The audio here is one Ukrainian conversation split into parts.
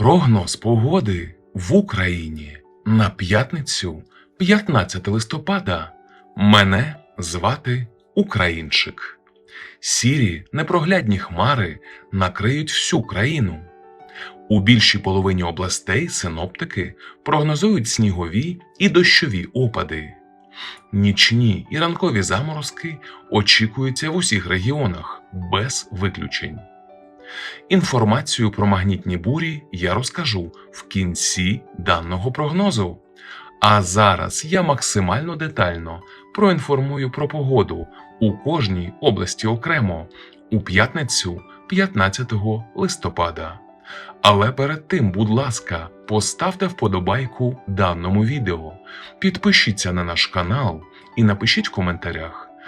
Прогноз погоди в Україні на п'ятницю, 15 листопада. Мене звати Українчик. Сірі непроглядні хмари накриють всю країну. У більшій половині областей синоптики прогнозують снігові і дощові опади. Нічні і ранкові заморозки очікуються в усіх регіонах без виключень. Інформацію про магнітні бурі я розкажу в кінці даного прогнозу. А зараз я максимально детально проінформую про погоду у кожній області окремо у п'ятницю 15 листопада. Але перед тим, будь ласка, поставте вподобайку даному відео, підпишіться на наш канал і напишіть в коментарях,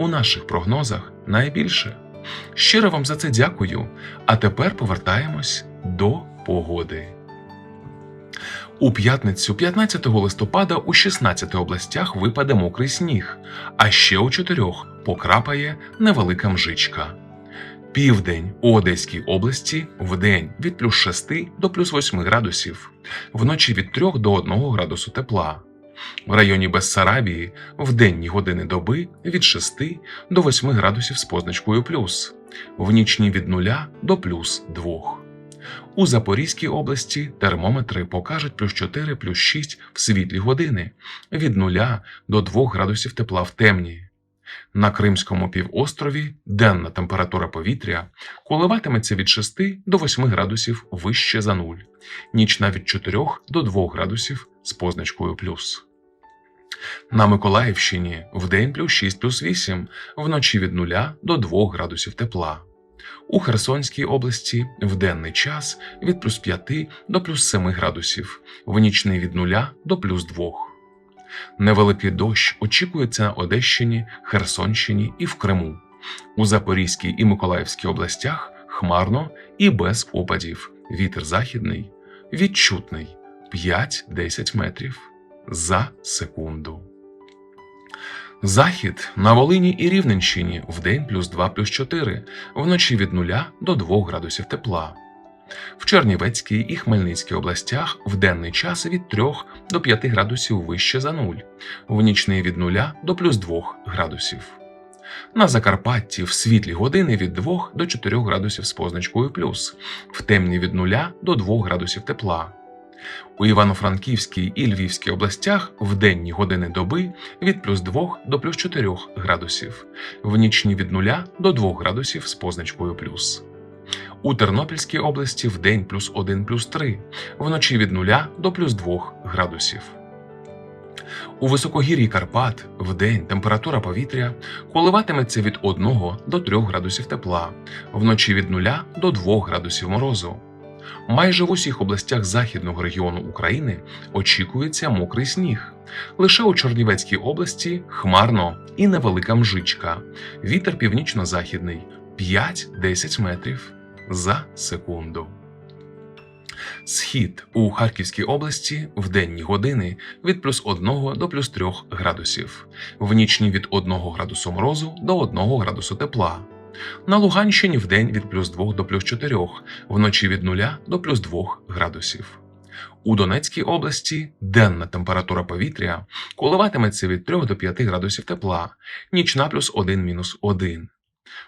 у наших прогнозах найбільше. Щиро вам за це дякую. А тепер повертаємось до погоди. У п'ятницю 15 листопада у 16 областях випаде мокрий сніг, а ще у чотирьох покрапає невелика мжичка. Південь у Одеській області вдень від плюс 6 до плюс 8 градусів, вночі від 3 до 1 градусу тепла. В районі Бессарабії в денні години доби від 6 до 8 градусів з позначкою плюс, в нічні від 0 до плюс 2. У Запорізькій області термометри покажуть плюс 4 плюс 6 в світлі години, від 0 до 2 градусів тепла в темні. На Кримському півострові денна температура повітря коливатиметься від 6 до 8 градусів вище за нуль, нічна від 4 до 2 градусів з позначкою плюс. На Миколаївщині вдень плюс 6 плюс 8, вночі від 0 до 2 градусів тепла. У Херсонській області в денний час від плюс 5 до плюс 7 градусів, в нічний від 0 до плюс 2. Невеликий дощ очікується на Одещині, Херсонщині і в Криму. У Запорізькій і Миколаївській областях хмарно і без опадів. Вітер західний відчутний 5-10 метрів за секунду. Захід на Волині і Рівненщині вдень плюс 2 плюс 4, вночі від 0 до 2 градусів тепла. В Чернівецькій і Хмельницькій областях в денний час від 3 до 5 градусів вище за 0, в нічний від 0 до плюс 2 градусів. На Закарпатті в світлі години від 2 до 4 градусів з позначкою плюс, в темні від 0 до 2 градусів тепла. У Івано-Франківській і Львівській областях в денні години доби від плюс 2 до плюс 4 градусів, в нічні від 0 до 2 градусів з позначкою плюс. У Тернопільській області в день плюс 1 плюс 3, вночі від 0 до плюс 2 градусів. У високогір'ї Карпат в день температура повітря коливатиметься від 1 до 3 градусів тепла, вночі від 0 до 2 градусів морозу. Майже в усіх областях західного регіону України очікується мокрий сніг. Лише у Чорнівецькій області хмарно і невелика мжичка. Вітер північно-західний 5-10 метрів за секунду. Схід у Харківській області в денні години від плюс 1 до плюс 3 градусів, в нічні від 1 градусу морозу до 1 градусу тепла. На Луганщині в день від плюс 2 до плюс 4, вночі від 0 до плюс 2 градусів. У Донецькій області денна температура повітря коливатиметься від 3 до 5 градусів тепла, нічна плюс 1 мінус 1.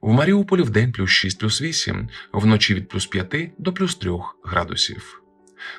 В Маріуполі в день плюс 6 плюс 8, вночі від плюс 5 до плюс 3 градусів.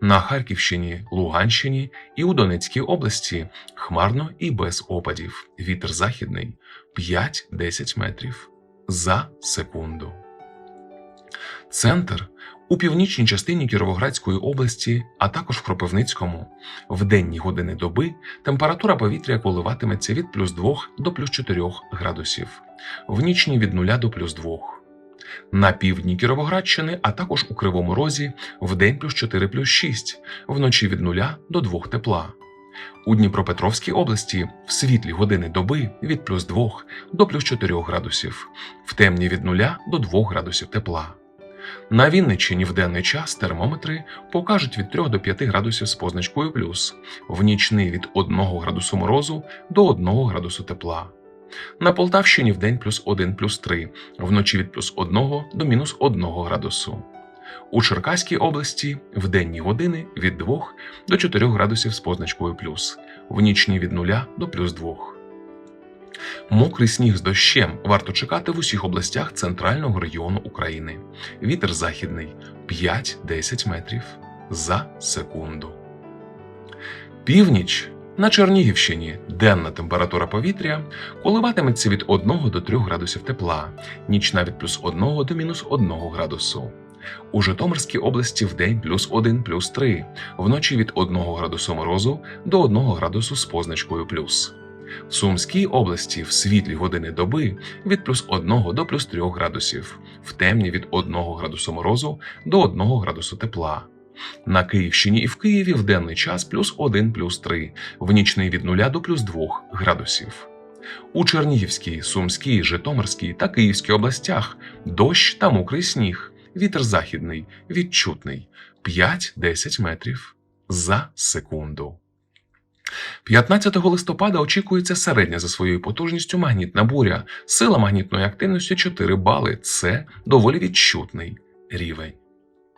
На Харківщині, Луганщині і у Донецькій області хмарно і без опадів. Вітер західний 5-10 метрів за секунду. Центр у північній частині Кіровоградської області, а також в Кропивницькому, в денні години доби температура повітря коливатиметься від плюс 2 до плюс 4 градусів, в нічні від 0 до плюс 2. На півдні Кіровоградщини, а також у Кривому Розі вдень плюс 4 плюс 6, вночі від 0 до 2 тепла. У Дніпропетровській області в світлі години доби від плюс 2 до плюс 4 градусів, в темні від 0 до 2 градусів тепла. На Вінниччині в денний час термометри покажуть від 3 до 5 градусів з позначкою плюс, в нічний від 1 градусу морозу до 1 градусу тепла. На Полтавщині в день плюс 1 плюс 3, вночі від плюс 1 до мінус 1 градусу. У Черкаській області в денні години від 2 до 4 градусів з позначкою плюс, в нічні від 0 до плюс 2. Мокрий сніг з дощем варто чекати в усіх областях центрального регіону України. Вітер західний 5-10 метрів за секунду. Північ на Чернігівщині денна температура повітря коливатиметься від 1 до 3 градусів тепла, нічна від плюс 1 до мінус 1 градусу. У Житомирській області вдень плюс 1 плюс 3, вночі від 1 градусу морозу до 1 градусу з позначкою плюс. В Сумській області в світлі години доби від плюс 1 до плюс 3 градусів, в темні від 1 градусу морозу до 1 градусу тепла. На Київщині і в Києві в денний час плюс 1 плюс 3, в нічний від 0 до плюс 2 градусів. У Чернігівській, Сумській, Житомирській та Київській областях дощ та мокрий сніг, вітер західний, відчутний 5-10 метрів за секунду. 15 листопада очікується середня за своєю потужністю магнітна буря. Сила магнітної активності 4 бали. Це доволі відчутний рівень.